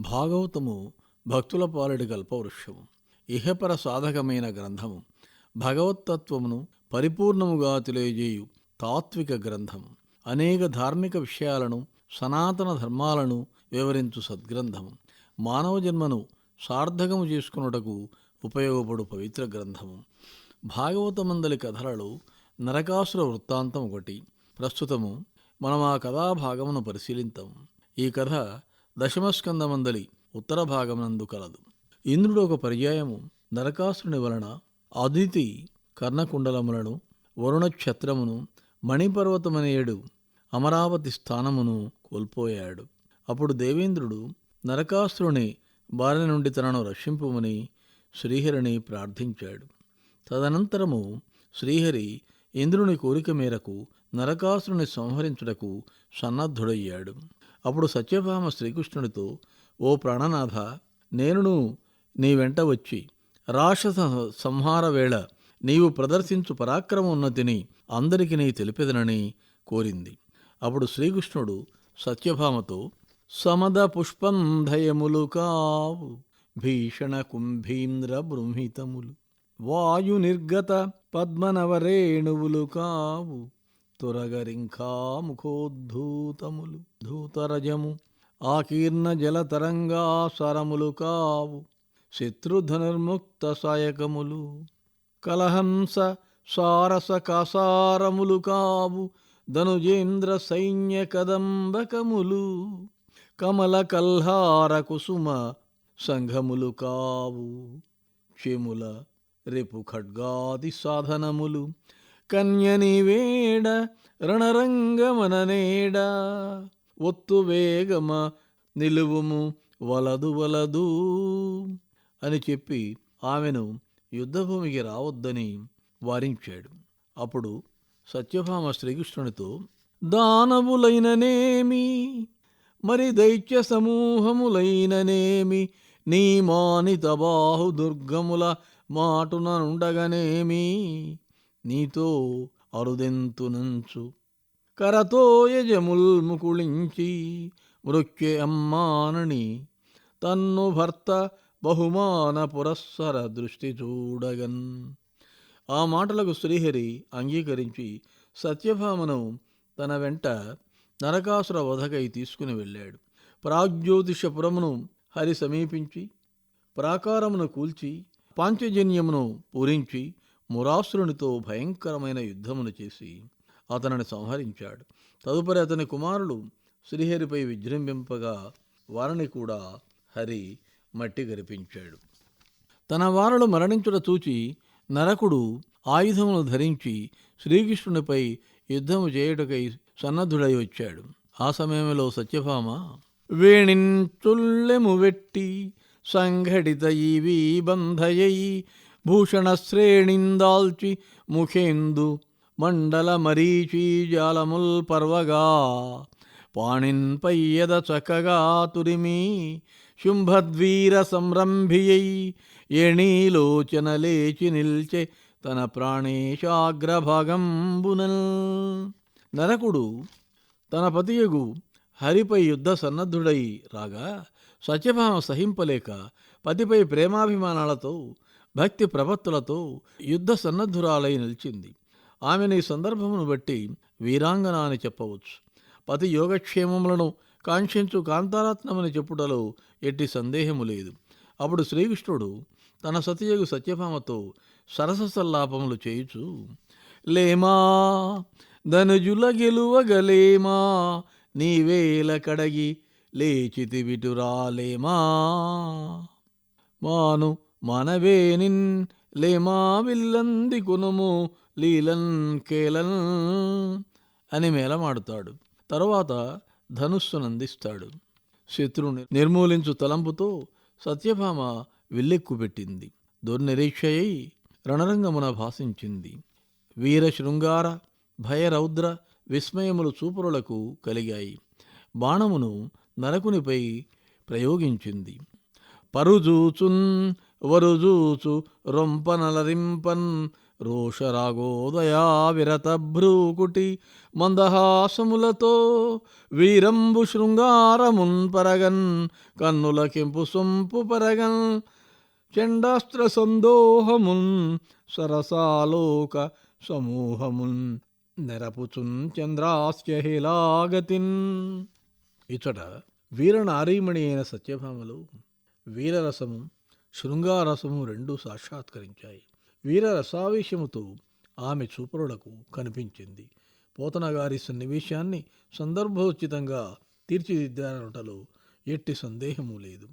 భాగవతము భక్తుల పాలడి గల్పవృక్షము ఇహపర సాధకమైన గ్రంథము భగవత్తత్వమును పరిపూర్ణముగా తెలియజేయు తాత్విక గ్రంథము. అనేక ధార్మిక విషయాలను సనాతన ధర్మాలను వివరించు సద్గ్రంథము. మానవ జన్మను సార్థకము చేసుకున్నటకు ఉపయోగపడు పవిత్ర గ్రంథము. భాగవతమందలి కథలలో నరకాసుర వృత్తాంతం ఒకటి. ప్రస్తుతము మనం ఆ కథాభాగమును పరిశీలింతాము. ఈ కథ దశమస్కందమందలి ఉత్తర భాగమునందు కలదు. ఇంద్రుడు ఒక పర్యాయము నరకాసురుని వలన అదితి కర్ణకుండలములను వరుణక్షత్రమును మణిపర్వతమనేడు అమరావతి స్థానమును కోల్పోయాడు. అప్పుడు దేవేంద్రుడు నరకాసురుని బారి నుండి తనను రక్షింపుమని శ్రీహరిని ప్రార్థించాడు. తదనంతరము శ్రీహరి ఇంద్రుని కోరిక మేరకు నరకాసురుని సంహరించుటకు సన్నద్ధుడయ్యాడు. అప్పుడు సత్యభామ శ్రీకృష్ణుడితో ఓ ప్రాణనాథ నేనును నీ వెంట వచ్చి రాక్షస సంహార వేళ నీవు ప్రదర్శించు పరాక్రమం ఉన్నతిని అందరికి నీ తెలిపెదనని కోరింది. అప్పుడు శ్రీకృష్ణుడు సత్యభామతో సమద పుష్పంధయములు కావు భీషణ కుంభీంద్ర బృంహితములు వాయు నిర్గత పద్మనవరేణువులు కావు తురగరింఖా ముఖోద్ధూతములు ధూతరజము ఆకీర్ణ జలతరంగా సరములు కావు శత్రుధనుర్ముక్త సాయకములు కలహంస సారస కాసారములు కావు ధనుజేంద్ర సైన్య కదంబకములు కమల కల్హార కుసుమ సంఘములు కావు క్షేముల రేపు ఖడ్గాది సాధనములు కన్యని వేడ రణరంగమననేడ ఒత్తు వేగమ నిలువుము వలదు వలదు అని చెప్పి ఆమెను యుద్ధభూమికి రావద్దని వారించాడు. అప్పుడు సత్యభామ శ్రీకృష్ణునితో దానవులైననేమి? మరి దైత్య సమూహములైననేమి నీ మానిత బాహు దుర్గముల మాటున నుండగనేమి? నీతో అరుదెంతునంచు. కరతో యజముల్ ముకుళించి మృక్కె అమ్మానని తన్ను భర్త బహుమాన పురస్సర దృష్టి చూడగన్. ఆ మాటలకు శ్రీహరి అంగీకరించి సత్యభామను తన వెంట నరకాసుర వధకై తీసుకుని వెళ్ళాడు. ప్రాగ్జ్యోతిషపురమును హరి సమీపించి ప్రాకారమును కూల్చి పాంచజన్యమును పూరించి మురాసురునితో భయంకరమైన యుద్ధమును చేసి అతనిని సంహరించాడు. తదుపరి అతని కుమారులు శ్రీహరిపై విజృంభింపగా వారిని కూడా హరి మట్టి గరిపించాడు. తన వారలు మరణించుట చూచి నరకుడు ఆయుధమును ధరించి శ్రీకృష్ణునిపై యుద్ధము చేయుటకై సన్నద్ధుడై వచ్చాడు. ఆ సమయంలో సత్యభామ వేణించుల్లెము వెట్టి సంఘటిత ఈ బంధయై భూషణశ్రేణిందాల్చి ముఖేందు మండల మరీచీ జాలముల్ పర్వగా. పాణిన్ పయ్యద చక్కగా తురిమి శుంభద్వీర సంరంభియై ఎణీలోచన లేచి నిల్చే తన ప్రాణేశాగ్రభాగంబునల్. నరకుడు తన పతియగు హరిపై యుద్ధ సన్నద్ధుడై రాగా సత్యభామ సహింపలేక పతిపై ప్రేమాభిమానాలతో భక్తి ప్రపత్తులతో యుద్ధ సన్నద్ధురాలై నిలిచింది. ఆమెను ఈ సందర్భమును బట్టి వీరాంగన అని చెప్పవచ్చు. పతి యోగక్షేమములను కాంక్షించు కాంతారత్నమని చెప్పుటలో ఎట్టి సందేహము లేదు. అప్పుడు శ్రీకృష్ణుడు తన సతయగు సత్యభామతో సరస సల్లాపములు చేయుచు లేమా ధనుజుల గెలువగలేమా నీవేల కడగి లేచితి విటురాలేమా మాను మనవేనిన్ లేమావిల్లంది కునుము లీలన్ కేలన్ అని మేళమాడుతాడు తరువాత ధనుస్సునందిస్తాడు శత్రువుని నిర్మూలించు తలంపుతో సత్యభామ విల్లెక్కుపెట్టింది దుర్నిరీక్షయై రణరంగమున భాషించింది వీర శృంగార భయరౌద్ర విస్మయములు చూపురులకు కలిగాయి బాణమును నరకునిపై ప్రయోగించింది పరుజూచున్ వరుజూచు రొంపనలరింపన్ రోషరాగోదయా విరత భ్రూకుటి మందహాసములతో వీరంబు శృంగారమున్ పరగన్ కన్నుల కెంపు సొంపు పరగన్ చండాస్త్ర సందోహమున్ సరసాలోక సమూహమున్ నెరపుచున్ చంద్రాస్యహిలాగతిన్ ఇచ్చట వీరనారీమణి అయిన సత్యభామలు వీరరసము శృంగారసము రెండూ సాక్షాత్కరించాయి. వీర రసావేశముతో ఆమె చూపరులకు కనిపించింది. పోతనగారి సన్నివేశాన్ని సందర్భోచితంగా తీర్చిదిద్దారటలో ఎట్టి సందేహము లేదు.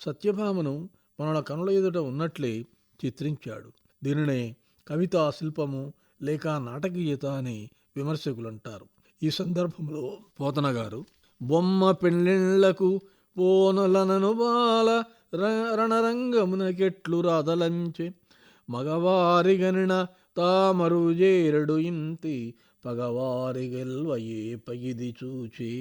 సత్యభామను మన కనుల ఎదుట ఉన్నట్లే చిత్రించాడు. దీనినే కవితా శిల్పము లేక నాటకీయత అని విమర్శకులంటారు. ఈ సందర్భంలో పోతనగారు బొమ్మ పెళ్ళిళ్ళకు పోనలనను బాల రణరంగమునకెట్లు రాదలంచె. మగవారి గణిన తామరు జేరడు ఇంతి. పగవారి గెల్వయే పగిది చూచి.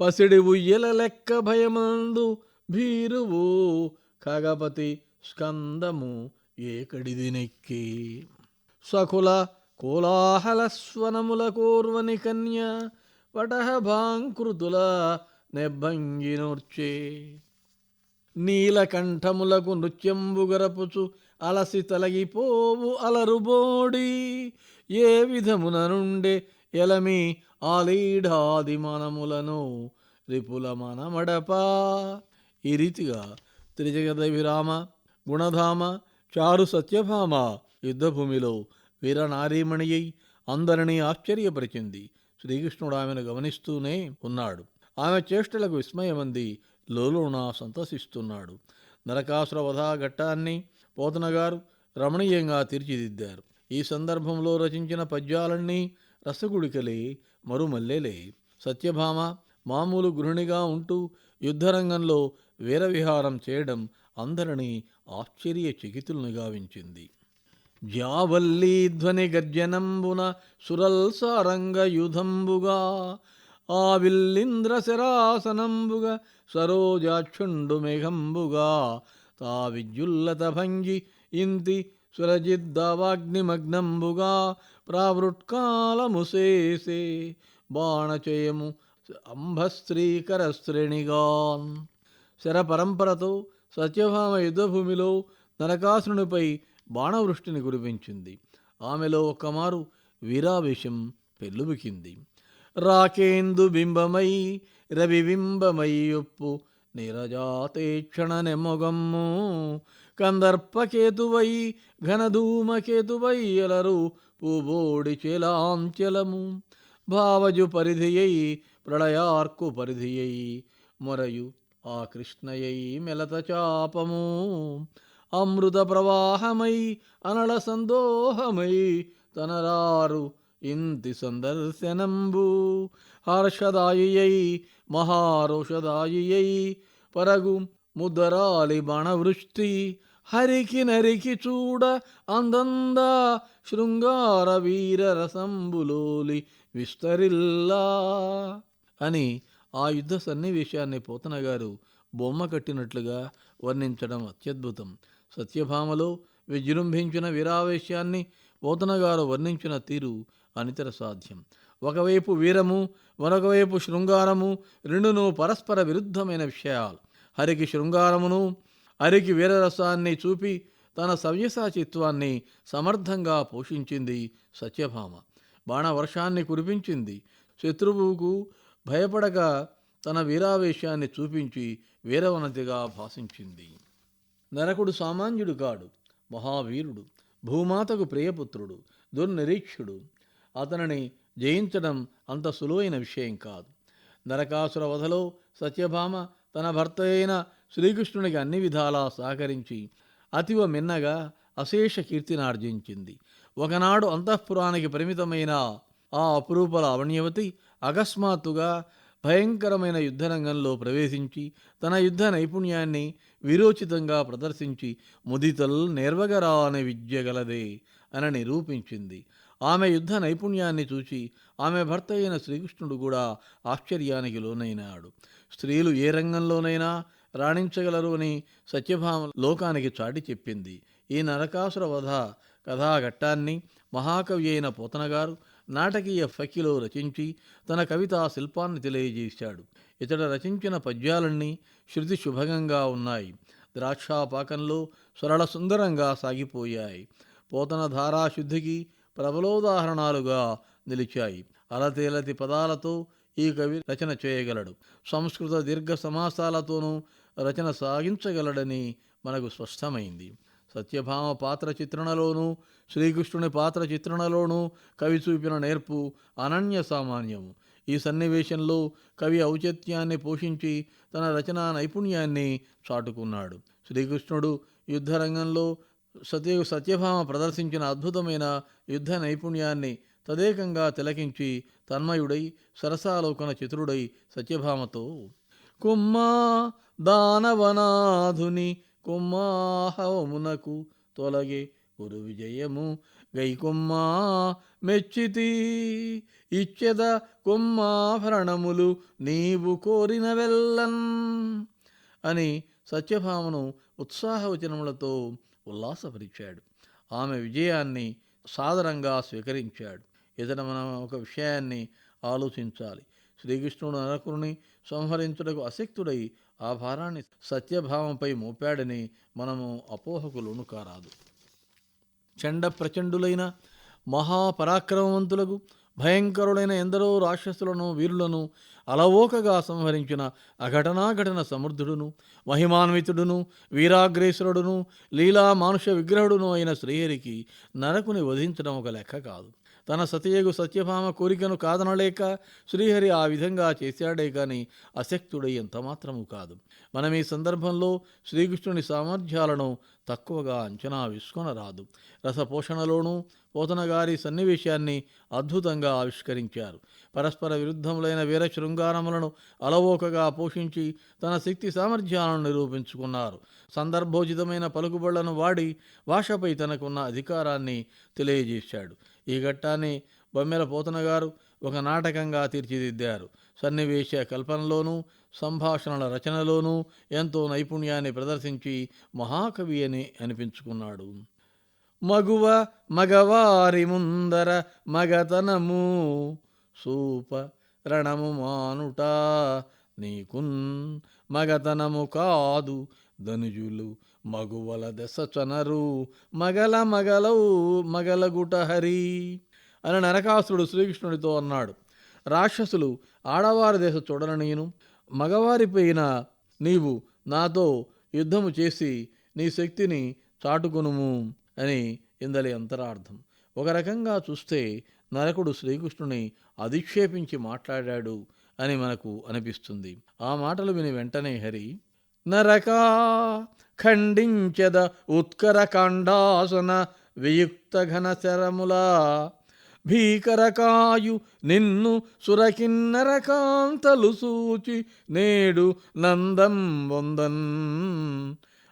పసిడి ఉయ్యల లెక్క భయమందు భీరువు. ఖగపతి స్కందము ఏకడిది నెక్కి. సకుల కోలాహల స్వనముల కోర్వని కన్య. వటహ భాంకృతుల నెబ్బంగినోర్చే నీలకంఠములకు నృత్యంబుగరపుచు అలసి తలగిపోవు అలరుబోడి ఏ విధమున నుండే ఎలమి ఆలీఢాది మనములను రిపుల మనమడపా. ఈ రీతిగా త్రిజగద విరామ గుణధామ చారు సత్యభామ యుద్ధభూమిలో వీరనారీమణి అయి అందరినీ ఆశ్చర్యపరిచింది. శ్రీకృష్ణుడు ఆమెను గమనిస్తూనే ఉన్నాడు. ఆమె చేష్టలకు విస్మయమంది లోలోన సంతసిస్తున్నాడు. నరకాసుర వధా ఘట్టాన్ని పోతనగారు రమణీయంగా తీర్చిదిద్దారు. ఈ సందర్భంలో రచించిన పద్యాలన్నీ రసగుడికలే మరుమల్లెలే. సత్యభామ మామూలు గృహిణిగా ఉంటూ యుద్ధరంగంలో వీరవిహారం చేయడం అందరినీ ఆశ్చర్యచకితులను గావించింది. జావల్లీ ధ్వని గర్జనంబున సురల్ యుధంబుగా ఆ విల్లింద్ర శరాసనంబుగా సరోజాక్షుండు మేఘంబుగా తా విద్యుల్లత భంగి ఇంతి సురజిద్దవాగ్నిమగ్నంబుగా ప్రావృట్కాలముసేసే బాణచయము అంభస్త్రీకర శ్రేణిగాన్ శర పరంపరతో సత్యభామ యుద్ధభూమిలో నరకాసురునిపై బాణవృష్టిని కురిపించింది. ఆమెలో ఒక్కమారు వీరావేశం పెళ్ళుబికింది రాకేందు బింబమై రవిబింబమయ్యొప్పు ఒప్పు. నిరజాతేక్షణ నెమ్మొగమ్ము కందర్పకేతువై ఘనధూమకేతువై ఎలరు పూబోడి చెలాంచలము. భావజు పరిధియై ప్రళయార్కు పరిధియై మొరయు ఆ కృష్ణయై మెలత చాపము. అమృత ప్రవాహమై అనళ సందోహమై తనరారు ఇంతి సందర్శనంబు. హర్షదాయియై మహారోషదాయియై పరగు ముదరాలి బాణవృష్టి హరికి నరికి చూడ అందంద శృంగార వీర రసంబులోలి విస్తరిల్లా. అని ఆ యుద్ధ సన్నివేశాన్ని పోతన గారు బొమ్మ కట్టినట్లుగా వర్ణించడం అత్యద్భుతం. సత్యభామలో విజృంభించిన వీరావేశాన్ని పోతన గారు వర్ణించిన తీరు అనితర సాధ్యం. ఒకవైపు వీరము మరొకవైపు శృంగారము రెండును పరస్పర విరుద్ధమైన విషయాలు. హరికి శృంగారమును హరికి వీరరసాన్ని చూపి తన సవ్యసాచిత్వాన్ని సమర్థంగా పోషించింది సత్యభామ. బాణవర్షాన్ని కురిపించింది. శత్రువుకు భయపడక తన వీరావేశాన్ని చూపించి వీరవనతిగా భాషించింది. నరకుడు సామాన్యుడు కాడు మహావీరుడు భూమాతకు ప్రియపుత్రుడు దుర్నిరీక్షుడు అతనిని జయించడం అంత సులువైన విషయం కాదు. నరకాసుర వధలో సత్యభామ తన భర్త అయిన శ్రీకృష్ణునికి అన్ని విధాలా సహకరించి అతివ మిన్నగా అశేష కీర్తిని ఆర్జించింది. ఒకనాడు అంతఃపురానికి పరిమితమైన ఆ అపురూప అవణ్యవతి అకస్మాత్తుగా భయంకరమైన యుద్ధరంగంలో ప్రవేశించి తన యుద్ధ నైపుణ్యాన్ని విరోచితంగా ప్రదర్శించి ముదితల్ నేర్వగరా అనే విద్య గలదే అని నిరూపించింది. ఆమె యుద్ధ నైపుణ్యాన్ని చూసి ఆమె భర్త అయిన శ్రీకృష్ణుడు కూడా ఆశ్చర్యానికి లోనైనాడు. స్త్రీలు ఏ రంగంలోనైనా రాణించగలరు అని సత్యభామ లోకానికి చాటి చెప్పింది. ఈ నరకాసుర వధ కథాఘట్టాన్ని మహాకవి అయిన పోతనగారు నాటకీయ ఫకిలో రచించి తన కవితా శిల్పాన్ని తెలియజేశాడు. ఇతడు రచించిన పద్యాలన్నీ శృతి శుభంగా ఉన్నాయి. ద్రాక్షాపాకంలో సరళ సుందరంగా సాగిపోయాయి. పోతన ధారాశుద్ధికి ప్రబలోదాహరణాలుగా నిలిచాయి. అలతేలతి పదాలతో ఈ కవి రచన చేయగలడు. సంస్కృత దీర్ఘ సమాసాలతోనూ రచన సాగించగలడని మనకు స్పష్టమైంది. సత్యభామ పాత్ర చిత్రణలోనూ శ్రీకృష్ణుని పాత్ర చిత్రణలోనూ కవి చూపిన నేర్పు అనన్య సామాన్యము. ఈ సన్నివేశంలో కవి ఔచిత్యాన్ని పోషించి తన రచనా నైపుణ్యాన్ని చాటుకున్నాడు. శ్రీకృష్ణుడు యుద్ధరంగంలో సత్య సత్యభామ ప్రదర్శించిన అద్భుతమైన యుద్ధ నైపుణ్యాన్ని తదేకంగా తిలకించి తన్మయుడై సరసాలోకన చతురుడై సత్యభామతో కుమ్మా దానవనాధుని కుమ్మాహవమునకు తొలగే గురు విజయము గైకుమ్మా మెచ్చితి ఇచ్చెద కుమ్మాభరణములు నీవు కోరిన వెళ్ళన్ అని సత్యభామను ఉత్సాహవచనములతో ఉల్లాసపరిచాడు ఆమె విజయాన్ని సాదరంగా స్వీకరించాడు. ఏదైనా మనం ఒక విషయాన్ని ఆలోచించాలి. శ్రీకృష్ణుడు నరకుని సంహరించుటకు అశక్తుడై ఆ భారాన్ని సత్యభావంపై మోపాడని మనము అపోహకు లోను కారాదు. చండ ప్రచండులైన మహాపరాక్రమవంతులకు భయంకరులైన ఎందరో రాక్షసులను వీరులను అలవోకగా సంహరించిన అఘటనాఘటన సమృద్ధుడును మహిమాన్వితుడును వీరాగ్రేసురుడును లీలా మానుష విగ్రహుడును అయిన శ్రీహరికి నరకుని వధించడం ఒక లెక్క కాదు. తన సతయగు సత్యభామ కోరికను కాదనలేక శ్రీహరి ఆ విధంగా చేశాడే కానీ అశక్తుడై ఎంతమాత్రము కాదు. మనం ఈ సందర్భంలో శ్రీకృష్ణుని సామర్థ్యాలను తక్కువగా అంచనా వేసుకొనరాదు. రసపోషణలోనూ పోతనగారి సన్నివేశాన్ని అద్భుతంగా ఆవిష్కరించారు. పరస్పర విరుద్ధములైన వీర శృంగారములను అలవోకగా పోషించి తన శక్తి సామర్థ్యాలను నిరూపించుకున్నారు. సందర్భోచితమైన పలుకుబళ్ళను వాడి భాషపై తనకున్న అధికారాన్ని తెలియజేశాడు. ఈ ఘట్టాన్ని బొమ్మెల పోతన గారు ఒక నాటకంగా తీర్చిదిద్దారు. సన్నివేశ కల్పనలోనూ సంభాషణల రచనలోనూ ఎంతో నైపుణ్యాన్ని ప్రదర్శించి మహాకవి అని అనిపించుకున్నాడు. మగువ మగవారి ముందర మగతనము సూప రణము మానుట నీకున్ మగతనము కాదు ధనుజులు మగువల దశ చనరు మగల మగలవు మగలగుట హరి అని నరకాసురుడు శ్రీకృష్ణుడితో అన్నాడు. రాక్షసులు ఆడవారి దేశ నేను మగవారిపైన నీవు నాతో యుద్ధము చేసి నీ శక్తిని చాటుకొనుము అని ఇందలి అంతరార్థం. ఒక రకంగా చూస్తే నరకుడు శ్రీకృష్ణుని అధిక్షేపించి మాట్లాడాడు అని మనకు అనిపిస్తుంది. ఆ మాటలు విని వెంటనే హరి నరకా ఖండించద ఉత్కర కాండాసన వియుక్త ఘన శరములా భీకరకాయు నిన్ను సురకిన్నరకాంతలు సూచి నేడు నందం వందన్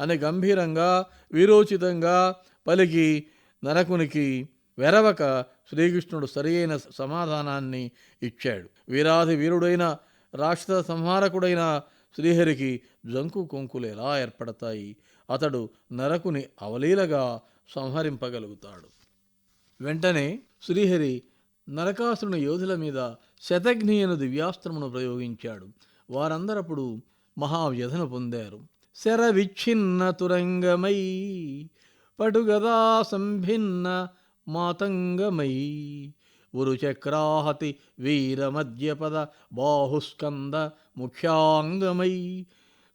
అని గంభీరంగా వీరోచితంగా పలికి నరకునికి వెరవక శ్రీకృష్ణుడు సరియైన సమాధానాన్ని ఇచ్చాడు. వీరాధి వీరుడైన రాక్షస సంహారకుడైన శ్రీహరికి జంకు కొంకులు ఎలా ఏర్పడతాయి. అతడు నరకుని అవలీలగా సంహరింపగలుగుతాడు. వెంటనే శ్రీహరి నరకాసురుని యోధుల మీద శతఘ్ని అను దివ్యాస్త్రమును ప్రయోగించాడు. వారందరప్పుడు మహావ్యధను పొందారు. శర విచ్ఛిన్న తురంగమై పటుగదా సంభిన్న మాతంగమై ఉరుచక్రాహతి వీరమద్యపద బాహుస్కంద ముఖ్యాంగమై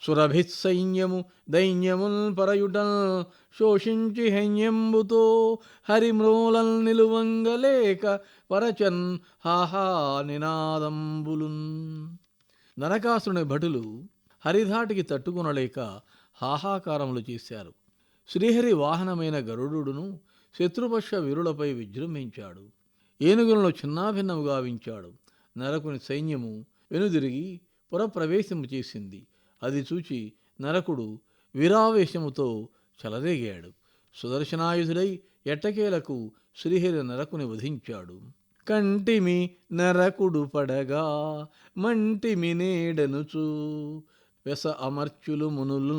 సురభిస్సైన్యము దైన్యముల్ పరయుటల్ శోషించి హైన్యంబుతో హరిమ్రోలల్ నిలువంగలేక పరచన్ హాహా నినాదంబులున్ నరకాసుని భటులు హరిధాటికి తట్టుకొనలేక హాహాకారములు చేశారు. శ్రీహరి వాహనమైన గరుడును శత్రుపక్ష వీరులపై విజృంభించాడు. ఏనుగులను చిన్నాభిన్నము గావించాడు నరకుని సైన్యము వెనుదిరిగి పురప్రవేశము చేసింది. అది చూచి నరకుడు వీరావేశముతో చెలరేగాడు. సుదర్శనాయుధుడై ఎట్టకేలకు శ్రీహరి నరకుని వధించాడు. కంటిమి నరకుడు పడగా మంటిమి నేడనుచు వెస అమర్చులు మునులు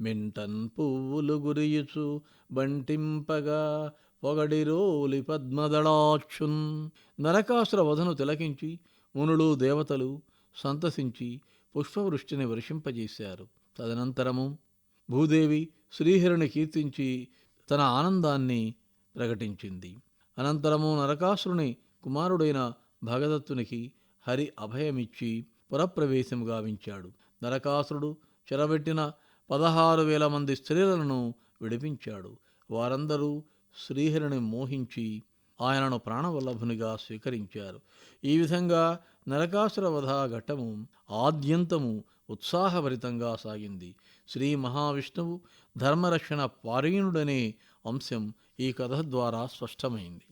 మింటన్ పువ్వులు గురియుచు బంటింపగా పొగడిరోలి పద్మదళాక్షున్ నరకాసుర వధను తిలకించి మునులు దేవతలు సంతసించి పుష్పవృష్టిని వర్షింపజేశారు. తదనంతరము భూదేవి శ్రీహరిని కీర్తించి తన ఆనందాన్ని ప్రకటించింది. అనంతరము నరకాసురుని కుమారుడైన భగదత్తునికి హరి అభయమిచ్చి పురప్రవేశం గావించాడు. నరకాసురుడు చెరబెట్టిన పదహారు వేల మంది స్త్రీలను విడిపించాడు. వారందరూ శ్రీహరిని మోహించి ఆయనను ప్రాణవల్లభునిగా స్వీకరించారు. ఈ విధంగా నరకాసుర వధ ఘట్టము ఆద్యంతము ఉత్సాహభరితంగా సాగింది. శ్రీ మహావిష్ణువు ధర్మరక్షణ పారీణుడనే అంశం ఈ కథ ద్వారా స్పష్టమైంది.